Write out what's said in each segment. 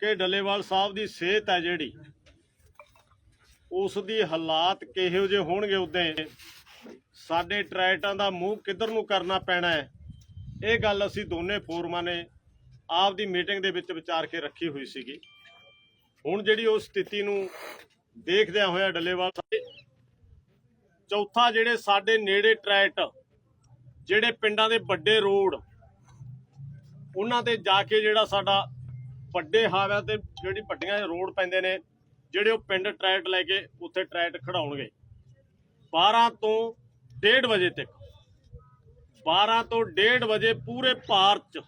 ਕਿ ਡੱਲੇਵਾਲ ਸਾਹਿਬ ਦੀ ਸਿਹਤ ਹੈ ਜਿਹੜੀ, ਉਸ ਦੀ ਹਾਲਾਤ ਕਿਹੋ ਜਿਹੇ ਹੋਣਗੇ ਉਦੋਂ ਸਾਡੇ ਟਰੈਟਾਂ ਦਾ ਮੂੰਹ ਕਿੱਧਰ ਨੂੰ ਕਰਨਾ ਪੈਣਾ ਹੈ? ਇਹ ਗੱਲ ਅਸੀਂ ਦੋਨੇ ਫੋਰਮਾਂ ਨੇ ਆਪ ਦੀ ਮੀਟਿੰਗ ਦੇ ਵਿੱਚ ਵਿਚਾਰ ਕੇ ਰੱਖੀ ਹੋਈ ਸੀਗੀ। ਹੁਣ ਜਿਹੜੀ ਉਹ ਸਥਿਤੀ ਨੂੰ ਦੇਖਦਿਆਂ ਹੋਇਆ ਡੱਲੇਵਾਲ ਸਾਹਿਬ ਚੌਥਾ ਜਿਹੜੇ ਸਾਡੇ ਨੇੜੇ ਟਰੈਟ ਜਿਹੜੇ ਪਿੰਡਾਂ ਦੇ ਵੱਡੇ ਰੋਡ, ਉਹਨਾਂ ਤੇ ਜਾ ਕੇ ਜਿਹੜਾ ਸਾਡਾ ਵੱਡੇ ਹਾਵਿਆਂ ਤੇ ਜਿਹੜੀ ਵੱਡੀਆਂ ਰੋਡ ਪੈਂਦੇ ਨੇ ਜਿਹੜੇ ਉਹ ਪਿੰਡ ਟਰੈਟ ਲੈ ਕੇ ਉੱਥੇ ਟਰੈਟ ਖੜਾਉਣਗੇ। 12 ਤੋਂ 1:30 ਵਜੇ ਤੱਕ 12 ਤੋਂ 1:30 ਵਜੇ ਪੂਰੇ ਭਾਰਤ ਚ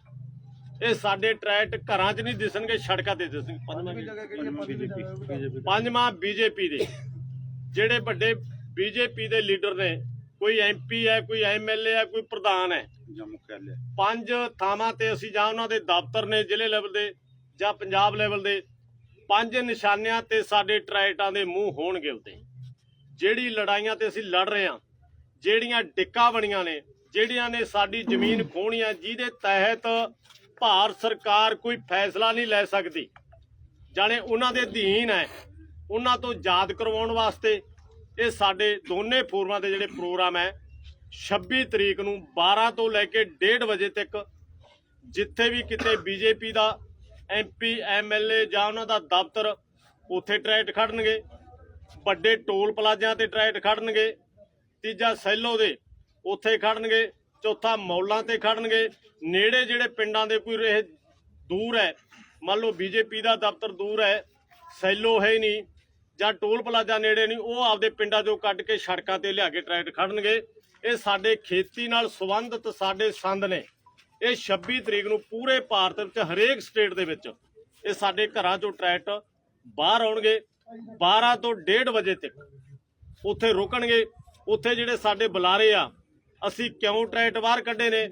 ਇਹ ਸਾਡੇ ਟਰੈਟ ਘਰਾਂ 'ਚ ਨਹੀਂ ਦਿਸਣਗੇ ਸੜਕਾਂ ਤੇ ਦਿਸਣਗੇ ਪੰਜਵਾਂ ਬੀਜੇਪੀ ਦੇ। ਜਿਹੜੇ ਵੱਡੇ ਬੀਜੇਪੀ ਦੇ ਲੀਡਰ ਨੇ ਕੋਈ ਐਮਪੀ ਹੈ ਕੋਈ ਐਮਐਲਏ ਹੈ ਕੋਈ ਪ੍ਰਧਾਨ ਹੈ। ਪੰਜ ਥਾਵਾਂ ਤੇ ਅਸੀਂ ਜਾਂ ਉਹਨਾਂ ਦੇ ਦਫ਼ਤਰ ਨੇ ਜ਼ਿਲ੍ਹੇ ਲੈਵਲ ਦੇ ਜਾਂ ਪੰਜਾਬ ਲੈਵਲ ਦੇ ਪੰਜ ਨਿਸ਼ਾਨਿਆਂ ਤੇ ਸਾਡੇ ਟਰੈਟਾਂ ਦੇ ਮੂੰਹ ਹੋਣਗੇ ਉੱਤੇ ਜਿਹੜੀ ਲੜਾਈਆਂ ਤੇ ਅਸੀਂ ਲੜ ਰਹੇ ਹਾਂ, ਜਿਹੜੀਆਂ ਡਿੱਕਾ ਬਣੀਆਂ ਨੇ, ਜਿਹੜੀਆਂ ਨੇ ਸਾਡੀ ਜ਼ਮੀਨ ਖੋਹਣੀਆਂ ਜਿਹਦੇ ਤਹਿਤ ਭਾਰਤ ਸਰਕਾਰ ਕੋਈ ਫੈਸਲਾ ਨਹੀਂ ਲੈ ਸਕਦੀ। ਜਾਣੇ ਉਹਨਾਂ ਦੇ ਅਧੀਨ ਹੈ, ਉਹਨਾਂ ਤੋਂ ਯਾਦ ਕਰਵਾਉਣ ਵਾਸਤੇ ਇਹ ਸਾਡੇ ਦੋਨੇ ਫੋਰਮਾਂ ਦੇ ਜਿਹੜੇ ਪ੍ਰੋਗਰਾਮ ਹੈ 26 ਤਰੀਕ ਨੂੰ 12 ਤੋਂ ਲੈ ਕੇ 1:30 ਵਜੇ ਤੱਕ ਜਿੱਥੇ ਵੀ ਕਿਤੇ ਬੀਜੇਪੀ ਦਾ ਐਮਪੀ, ਐਮਐਲਏ ਜਾਂ ਉਹਨਾਂ ਦਾ ਦਫ਼ਤਰ ਉੱਥੇ ਟਰੈਕਟ ਖੜਨਗੇ, ਵੱਡੇ ਟੋਲ ਪਲਾਜ਼ਿਆਂ ਤੇ ਟਰੈਕਟ ਖੜਨਗੇ, ਤੀਜਾ ਸੈਲੋ ਦੇ ਉੱਥੇ ਖੜਨਗੇ, ਚੌਥਾ ਮੌਲਾਂ ਤੇ ਖੜਨਗੇ, ਨੇੜੇ ਜਿਹੜੇ ਪਿੰਡਾਂ ਦੇ ਕੋਈ ਇਹ ਦੂਰ ਹੈ, ਮੰਨ ਲਓ ਬੀਜੇਪੀ ਦਾ ਦਫ਼ਤਰ ਦੂਰ ਹੈ, ਸੈਲੋ ਹੈ ਨਹੀਂ ਜਾਂ ਟੋਲ ਪਲਾਜ਼ਾ ਨੇੜੇ ਨਹੀਂ, ਉਹ ਆਪਦੇ ਪਿੰਡਾਂ ਚੋਂ ਕੱਢ ਕੇ ਸੜਕਾਂ ਤੇ ਲਿਆ ਕੇ ਟਰੈਕਟ ਖੜਨਗੇ। ਇਹ ਸਾਡੇ ਖੇਤੀ ਨਾਲ ਸੰਬੰਧਿਤ ਸਾਡੇ ਸੰਦ ਨੇ। ਇਹ 26 ਤਰੀਕ ਨੂੰ ਪੂਰੇ ਭਾਰਤ ਵਿੱਚ, ਹਰੇਕ ਸਟੇਟ ਦੇ ਵਿੱਚ ਇਹ ਸਾਡੇ ਘਰਾਂ ਚੋਂ ਟਰੈਕਟ ਬਾਹਰ ਆਉਣਗੇ 12 ਤੋਂ 1:30 ਵਜੇ ਤੱਕ ਉੱਥੇ ਰੁਕਣਗੇ। ਉੱਥੇ ਜਿਹੜੇ ਸਾਡੇ ਬੁਲਾਰੇ ਆ, ਅਸੀਂ ਕਿਉਂ ਟਰੈਕਟ ਬਾਹਰ ਕੱਢੇ ਨੇ?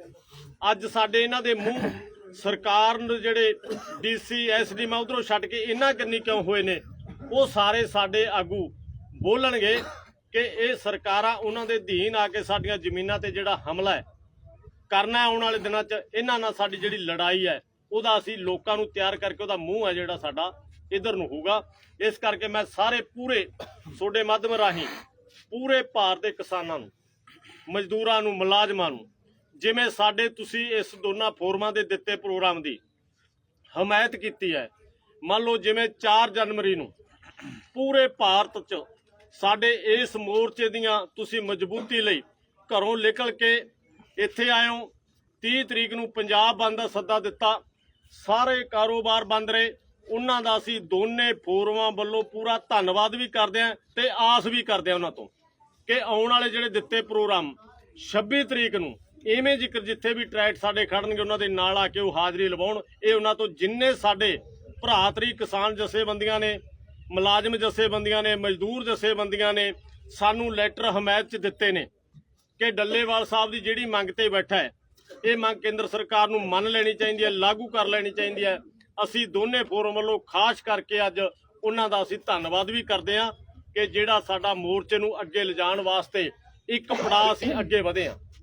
ਅੱਜ ਸਾਡੇ ਇਹਨਾਂ ਦੇ ਮੂੰਹ ਸਰਕਾਰ ਨੂੰ ਜਿਹੜੇ ਡੀਸੀ, ਐਸਡੀ, ਮੈਂ ਉਧਰੋਂ ਛੱਡ ਕੇ ਇਹਨਾਂ ਕੰਨੀ ਕਿਉਂ ਹੋਏ ਨੇ? ਉਹ ਸਾਰੇ ਸਾਡੇ ਆਗੂ ਬੋਲਣਗੇ ਕਿ ਇਹ ਸਰਕਾਰਾਂ ਉਹਨਾਂ ਦੇ ਅਧੀਨ ਆ ਕੇ ਸਾਡੀਆਂ ਜ਼ਮੀਨਾਂ ਤੇ ਜਿਹੜਾ ਹਮਲਾ ਹੈ ਕਰਨਾ ਆਉਣ ਵਾਲੇ ਦਿਨਾਂ 'ਚ, ਇਹਨਾਂ ਨਾਲ ਸਾਡੀ ਜਿਹੜੀ ਲੜਾਈ ਹੈ, ਉਹਦਾ ਅਸੀਂ ਲੋਕਾਂ ਨੂੰ ਤਿਆਰ ਕਰਕੇ ਉਹਦਾ ਮੂੰਹ ਹੈ ਜਿਹੜਾ ਸਾਡਾ, ਇਧਰ ਨੂੰ ਹੋਊਗਾ। ਇਸ ਕਰਕੇ ਮੈਂ ਸਾਰੇ ਪੂਰੇ, ਤੁਹਾਡੇ ਮਾਧਿਅਮ ਰਾਹੀਂ ਪੂਰੇ ਭਾਰਤ ਦੇ ਕਿਸਾਨਾਂ ਨੂੰ, ਮਜ਼ਦੂਰਾਂ ਨੂੰ, ਮੁਲਾਜ਼ਮਾਂ ਨੂੰ, ਜਿਵੇਂ ਸਾਡੇ ਤੁਸੀਂ ਇਸ ਦੋਨਾਂ ਫੋਰਮਾਂ ਦੇ ਦਿੱਤੇ ਪ੍ਰੋਗਰਾਮ ਦੀ ਹਮਾਇਤ ਕੀਤੀ ਹੈ, ਮੰਨ ਲਓ ਜਿਵੇਂ 4 ਜਨਵਰੀ ਨੂੰ ਪੂਰੇ ਭਾਰਤ 'ਚ ਸਾਡੇ ਇਸ ਮੋਰਚੇ ਦੀਆਂ ਤੁਸੀਂ ਮਜ਼ਬੂਤੀ ਲਈ ਘਰੋਂ ਨਿਕਲ ਕੇ ਇੱਥੇ ਆਇਓ 30 ਤਰੀਕ ਨੂੰ ਪੰਜਾਬ ਬੰਦ ਦਾ ਸੱਦਾ ਦਿੱਤਾ। ਸਾਰੇ ਕਾਰੋਬਾਰ ਬੰਦ ਰਹੇ। ਉਹਨਾਂ ਦਾ ਅਸੀਂ ਦੋਨੇ ਫੋਰਮਾਂ ਵੱਲੋਂ ਪੂਰਾ ਧੰਨਵਾਦ ਵੀ ਕਰਦੇ ਹਾਂ ਤੇ ਆਸ ਵੀ ਕਰਦੇ ਹਾਂ ਉਹਨਾਂ ਤੋਂ ਕਿ ਆਉਣ ਵਾਲੇ ਜਿਹੜੇ ਦਿੱਤੇ ਪ੍ਰੋਗਰਾਮ 26 ਤਰੀਕ ਨੂੰ ਇਵੇਂ ਜ਼ਿਕਰ ਜਿੱਥੇ ਵੀ ਟਰੈਕਟ ਸਾਡੇ ਖੜਨਗੇ, ਉਹਨਾਂ ਦੇ ਨਾਲ ਆ ਕੇ ਉਹ ਹਾਜ਼ਰੀ ਲਵਾਉਣ। ਇਹ ਉਹਨਾਂ ਤੋਂ ਜਿੰਨੇ ਸਾਡੇ ਭਰਾਤਰੀ ਕਿਸਾਨ ਜਥੇਬੰਦੀਆਂ ਨੇ, ਮੁਲਾਜ਼ਮ ਜਥੇਬੰਦੀਆਂ ਨੇ, ਮਜ਼ਦੂਰ ਜਥੇਬੰਦੀਆਂ ਨੇ, ਸਾਨੂੰ ਲੈਟਰ ਹਮਾਇਤ ਚ ਦਿੱਤੇ ਨੇ। ਕਿ ਡੱਲੇਵਾਲ ਸਾਹਿਬ ਦੀ ਜਿਹੜੀ ਮੰਗ ਤੇ ਬੈਠਾ ਹੈ, ਇਹ ਮੰਗ ਕੇਂਦਰ ਸਰਕਾਰ ਨੂੰ ਮੰਨ ਲੈਣੀ ਚਾਹੀਦੀ ਹੈ, ਲਾਗੂ ਕਰ ਲੈਣੀ ਚਾਹੀਦੀ ਹੈ। ਅਸੀਂ ਦੋਨੇ ਫੋਰਮ ਵੱਲੋਂ ਖਾਸ ਕਰਕੇ ਅੱਜ ਉਹਨਾਂ ਦਾ ਅਸੀਂ ਧੰਨਵਾਦ ਵੀ ਕਰਦੇ ਹਾਂ ਕਿ ਜਿਹੜਾ ਸਾਡਾ ਮੋਰਚੇ ਨੂੰ ਅੱਗੇ ਲਿਜਾਣ ਵਾਸਤੇ ਇੱਕ ਪੜਾਅ ਅਸੀਂ ਅੱਗੇ ਵਧੇ ਹਾਂ।